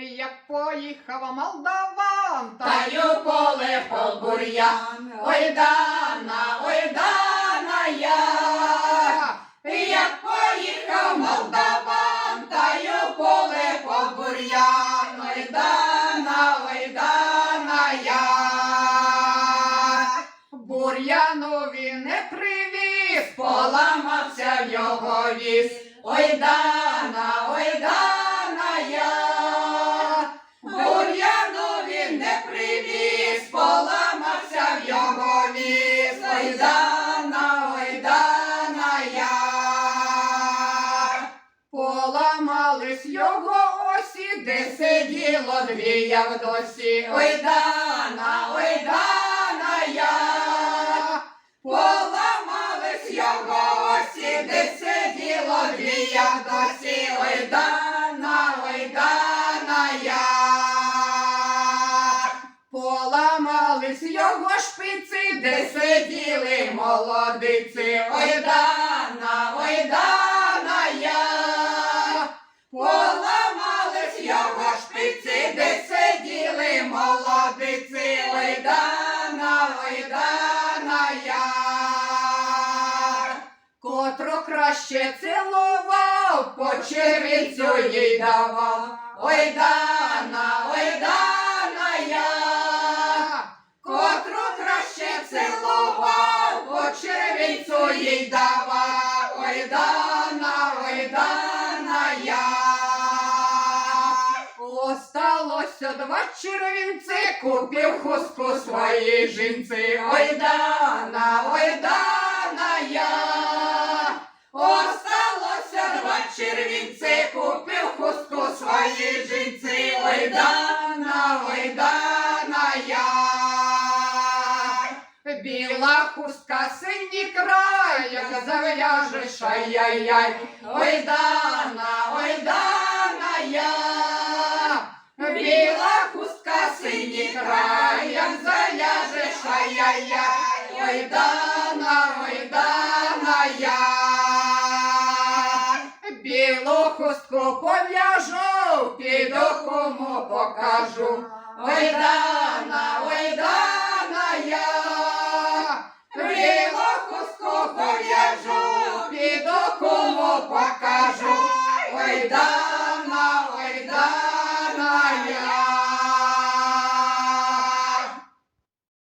Як поїхав молдаван, Таю поле по бур'ян, ой дана, ой дана я. Як поїхав молдаван, таю поле по бур'ян, ой дана, ой дана я. бур'янові не привіз, Поламався в його віз, ой дана, ой дана його віз, ой дана, ой дана я. поламались його осі, де сиділо дві Явдосі. Ой дана, ой дана я. Поламались його шпиці, Де сиділи молодиці, ой дана, ой дана я. Поламались його шпиці, де сиділи молодиці, ой дана, ой дана я. котро краще цілував, По червінцю їй давав, ой дана, цілував, по червінцю їй давав, ой дана, ой дана я. Осталося два червінці, купив хустку своїй жінці. Ой дана, Біла хустка синій край, як зав'яжеш, ай-яй-яй. Ой дана, ой дана я. Біла хустка синій край, як заляжеш, ай-яй-яй. Ой дана, ой дана я. Білу хустку пов'яжу, піду кому покажу. 감사합니다.